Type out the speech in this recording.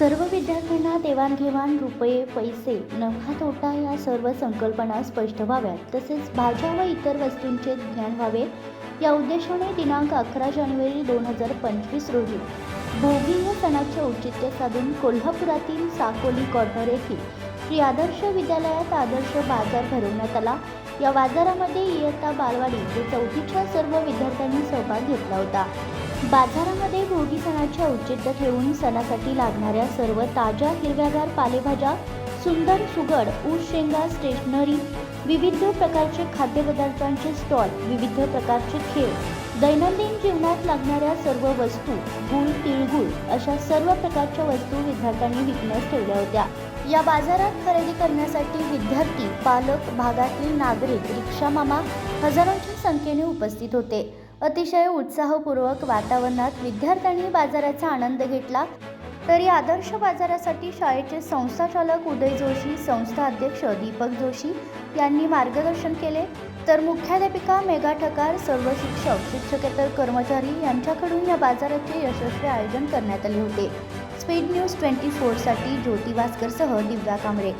सर्व विद्यार्थ्यांना देवाणघेवाण रुपये पैसे नफा तोटा या सर्व संकल्पना स्पष्ट व्हाव्यात. तसेच भाज्या व इतर वस्तूंचे ज्ञान व्हावे या उद्देशाने दिनांक अकरा जानेवारी दोन हजार पंचवीस रोजी भोगी या सणाचे औचित्य साधून कोल्हापुरातील साकोली कॉर्नर येथील श्री आदर्श विद्यालयात आदर्श बाजार भरवण्यात आला. या बाजारामध्ये इयत्ता बालवाडी ते चौथीच्या सर्व विद्यार्थ्यांनी सहभाग घेतला होता. बाजारामध्ये भोगी सणाचे औचित्य ठेवून सणासाठी लागणाऱ्या सर्व ताज्या हिरव्यागार पालेभाज्या सुंदर सुगड ऊस शेंगा स्टेशनरी विविध प्रकारचे खाद्यपदार्थांचे स्टॉल विविध प्रकारचे खेळ दैनंदिन जीवनात लागणाऱ्या सर्व वस्तू गुळ तिळगुळ अशा सर्व प्रकारच्या वस्तू विद्यार्थ्यांनी विकण्यास ठेवल्या होत्या. या बाजारात खरेदी करण्यासाठी विद्यार्थी पालक भागातील नागरिक रिक्षा मामा हजारोंच्या संख्येने उपस्थित होते. अतिशय उत्साहपूर्वक वातावरणात विद्यार्थ्यांनी बाजाराचा आनंद घेतला. तरी आदर्श बाजारासाठी शाळेचे संस्थाचालक उदय जोशी संस्था अध्यक्ष दीपक जोशी यांनी मार्गदर्शन केले. तर मुख्याध्यापिका मेघा ठकार सर्व शिक्षक शिक्षकेतर कर्मचारी यांच्याकडून या बाजाराचे यशस्वी आयोजन करण्यात आले होते. स्पीड न्यूज ट्वेंटी फोरसाठी ज्योती भास्करसह दिव्या कांबळे.